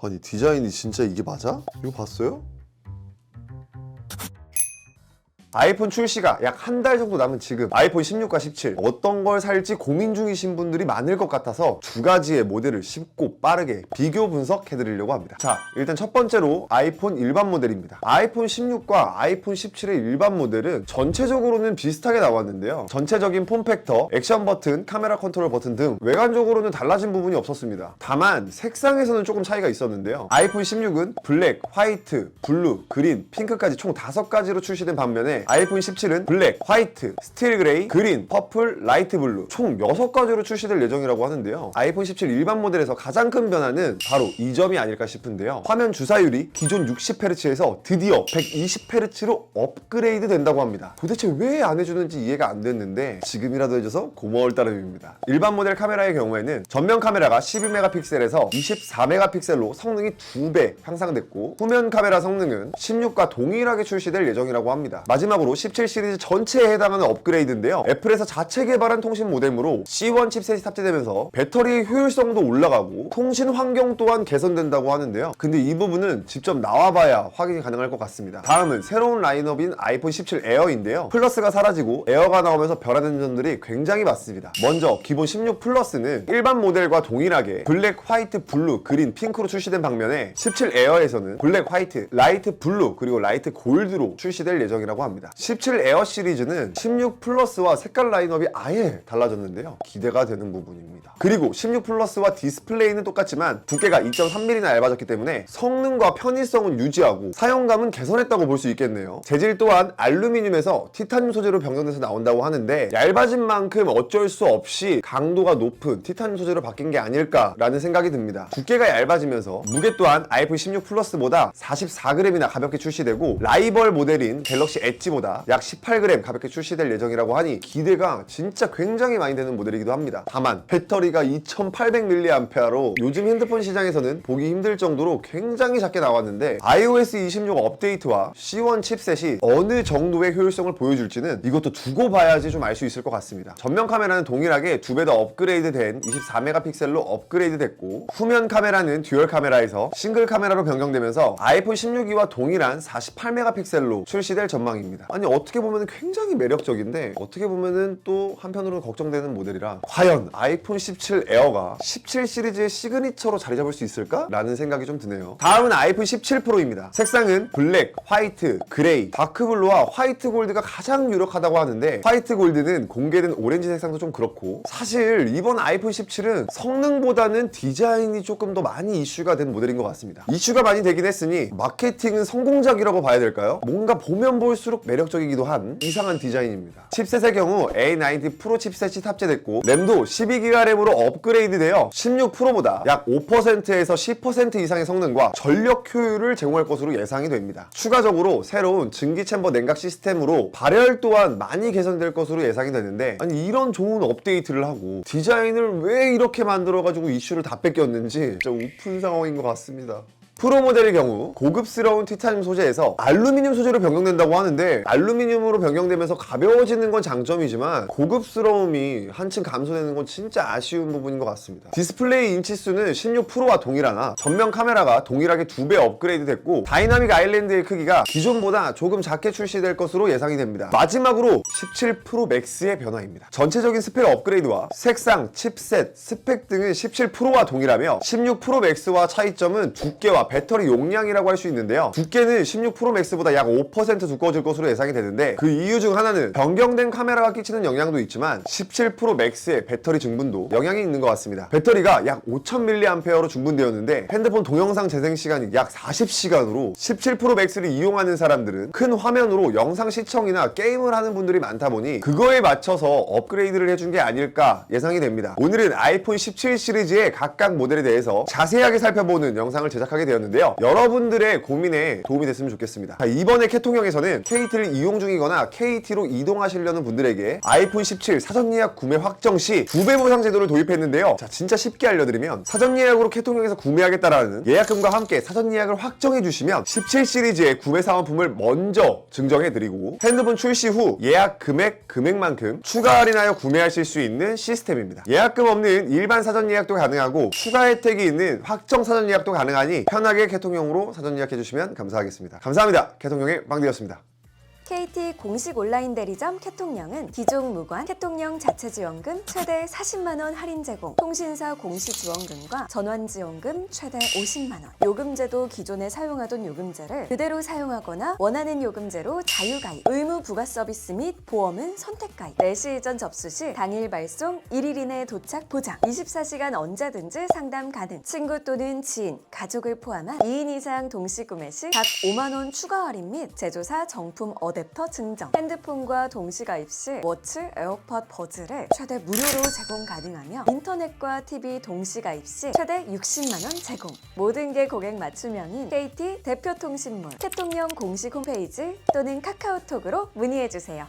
아니 디자인이 진짜 이게 맞아? 이거 봤어요? 아이폰 출시가 약 한 달 정도 남은 지금 아이폰 16과 17 어떤 걸 살지 고민 중이신 분들이 많을 것 같아서 두 가지의 모델을 쉽고 빠르게 비교 분석해 드리려고 합니다. 자 일단 첫 번째로 아이폰 일반 모델입니다. 아이폰 16과 아이폰 17의 일반 모델은 전체적으로는 비슷하게 나왔는데요. 전체적인 폼 팩터, 액션 버튼, 카메라 컨트롤 버튼 등 외관적으로는 달라진 부분이 없었습니다. 다만 색상에서는 조금 차이가 있었는데요. 아이폰 16은 블랙, 화이트, 블루, 그린, 핑크까지 총 5가지로 출시된 반면에 아이폰 17은 블랙, 화이트, 스틸 그레이, 그린, 퍼플, 라이트 블루 총 6가지로 출시될 예정이라고 하는데요. 아이폰 17 일반 모델에서 가장 큰 변화는 바로 이 점이 아닐까 싶은데요. 화면 주사율이 기존 60Hz에서 드디어 120Hz로 업그레이드 된다고 합니다. 도대체 왜 안 해주는지 이해가 안 됐는데 지금이라도 해줘서 고마울 따름입니다. 일반 모델 카메라의 경우에는 전면 카메라가 12메가픽셀에서 24메가픽셀로 성능이 2배 향상됐고 후면 카메라 성능은 16과 동일하게 출시될 예정이라고 합니다. 마지막 으로 17 시리즈 전체에 해당하는 업그레이드인데요. 애플에서 자체 개발한 통신 모뎀으로 C1 칩셋이 탑재되면서 배터리 효율성도 올라가고 통신 환경 또한 개선된다고 하는데요. 근데 이 부분은 직접 나와봐야 확인이 가능할 것 같습니다. 다음은 새로운 라인업인 아이폰 17 에어인데요. 플러스가 사라지고 에어가 나오면서 변화된 점들이 굉장히 많습니다. 먼저 기본 16 플러스는 일반 모델과 동일하게 블랙, 화이트, 블루, 그린, 핑크로 출시된 방면에 17 에어에서는 블랙, 화이트, 라이트 블루 그리고 라이트 골드로 출시될 예정이라고 합니다. 17 에어 시리즈는 16 플러스와 색깔 라인업이 아예 달라졌는데요. 기대가 되는 부분입니다. 그리고 16 플러스와 디스플레이는 똑같지만 두께가 2.3mm나 얇아졌기 때문에 성능과 편의성은 유지하고 사용감은 개선했다고 볼 수 있겠네요. 재질 또한 알루미늄에서 티타늄 소재로 변경돼서 나온다고 하는데 얇아진 만큼 어쩔 수 없이 강도가 높은 티타늄 소재로 바뀐 게 아닐까라는 생각이 듭니다. 두께가 얇아지면서 무게 또한 아이폰 16 플러스보다 44g이나 가볍게 출시되고 라이벌 모델인 갤럭시 엣지 보다 약 18g 가볍게 출시될 예정이라고 하니 기대가 진짜 굉장히 많이 되는 모델이기도 합니다. 다만 배터리가 2800mAh로 요즘 핸드폰 시장에서는 보기 힘들 정도로 굉장히 작게 나왔는데 iOS 26 업데이트와 C1 칩셋이 어느 정도의 효율성을 보여줄지는 이것도 두고 봐야지 좀 알 수 있을 것 같습니다. 전면 카메라는 동일하게 두 배 더 업그레이드 된 24메가픽셀로 업그레이드 됐고 후면 카메라는 듀얼 카메라에서 싱글 카메라로 변경되면서 아이폰 16이와 동일한 48메가픽셀로 출시될 전망입니다. 아니 어떻게 보면 굉장히 매력적인데 어떻게 보면은 또 한편으로는 걱정되는 모델이라 과연 아이폰 17 에어가 17 시리즈의 시그니처로 자리 잡을 수 있을까? 라는 생각이 좀 드네요. 다음은 아이폰 17 프로입니다. 색상은 블랙, 화이트, 그레이, 다크블루와 화이트 골드가 가장 유력하다고 하는데 화이트 골드는 공개된 오렌지 색상도 좀 그렇고 사실 이번 아이폰 17은 성능보다는 디자인이 조금 더 많이 이슈가 된 모델인 것 같습니다. 이슈가 많이 되긴 했으니 마케팅은 성공작이라고 봐야 될까요? 뭔가 보면 볼수록 매력적이기도 한 이상한 디자인입니다. 칩셋의 경우 A90 프로 칩셋이 탑재됐고 램도 12기가 램으로 업그레이드되어 16 프로보다 약 5%에서 10% 이상의 성능과 전력 효율을 제공할 것으로 예상이 됩니다. 추가적으로 새로운 증기 챔버 냉각 시스템으로 발열 또한 많이 개선될 것으로 예상이 되는데 아니 이런 좋은 업데이트를 하고 디자인을 왜 이렇게 만들어가지고 이슈를 다 뺏겼는지 진짜 우픈 상황인 것 같습니다. 프로 모델의 경우 고급스러운 티타늄 소재에서 알루미늄 소재로 변경된다고 하는데 알루미늄으로 변경되면서 가벼워지는 건 장점이지만 고급스러움이 한층 감소되는 건 진짜 아쉬운 부분인 것 같습니다. 디스플레이 인치수는 16 프로와 동일하나 전면 카메라가 동일하게 두배 업그레이드 됐고 다이나믹 아일랜드의 크기가 기존보다 조금 작게 출시될 것으로 예상이 됩니다. 마지막으로 17 프로 맥스의 변화입니다. 전체적인 스펙 업그레이드와 색상, 칩셋, 스펙 등은 17 프로와 동일하며 16 프로 맥스와 차이점은 두께와 배터리 용량이라고 할 수 있는데요. 두께는 16 프로 맥스보다 약 5% 두꺼워질 것으로 예상이 되는데 그 이유 중 하나는 변경된 카메라가 끼치는 영향도 있지만 17 프로 맥스의 배터리 증분도 영향이 있는 것 같습니다. 배터리가 약 5000mAh로 증분되었는데 핸드폰 동영상 재생 시간이 약 40시간으로 17 프로 맥스를 이용하는 사람들은 큰 화면으로 영상 시청이나 게임을 하는 분들이 많다 보니 그거에 맞춰서 업그레이드를 해준 게 아닐까 예상이 됩니다. 오늘은 아이폰 17 시리즈의 각각 모델에 대해서 자세하게 살펴보는 영상을 제작하게 알 려드렸는데요. 여러분들의 고민에 도움이 됐으면 좋겠습니다. 자, 이번에 캐통형에서는 KT를 이용 중이거나 KT로 이동하시려는 분들에게 아이폰 17 사전 예약 구매 확정 시두배 보상 제도를 도입했는데요. 자, 진짜 쉽게 알려드리면 사전 예약으로 캐통형에서 구매하겠다라는 예약금과 함께 사전 예약을 확정해 주시면 17 시리즈의 구매 사은품을 먼저 증정해 드리고 핸드폰 출시 후 예약 금액 금액만큼 추가 할인하여 구매하실 수 있는 시스템입니다. 예약금 없는 일반 사전 예약도 가능하고 추가 혜택이 있는 확정 사전 예약도 가능하니 편 하게 개통형으로 사전 예약해 주시면 감사하겠습니다. 감사합니다. 개통형의 빵디였습니다. KT 공식 온라인 대리점 캐통령은 기종 무관 캐통령 자체 지원금 최대 40만 원 할인 제공, 통신사 공시 지원금과 전환 지원금 최대 50만 원, 요금제도 기존에 사용하던 요금제를 그대로 사용하거나 원하는 요금제로 자유 가입, 의무 부가 서비스 및 보험은 선택 가입, 4시 이전 접수 시 당일 발송, 1일 이내 도착 보장, 24시간 언제든지 상담 가능, 친구 또는 지인, 가족을 포함한 2인 이상 동시 구매 시 각 5만 원 추가 할인 및 제조사 정품 어 댑터 증정, 핸드폰과 동시 가입 시 워치, 에어팟 버즈를 최대 무료로 제공 가능하며 인터넷과 TV 동시 가입 시 최대 60만 원 제공. 모든 게 고객 맞춤형인 KT 대표 통신물, 캐통령 공식 홈페이지 또는 카카오톡으로 문의해 주세요.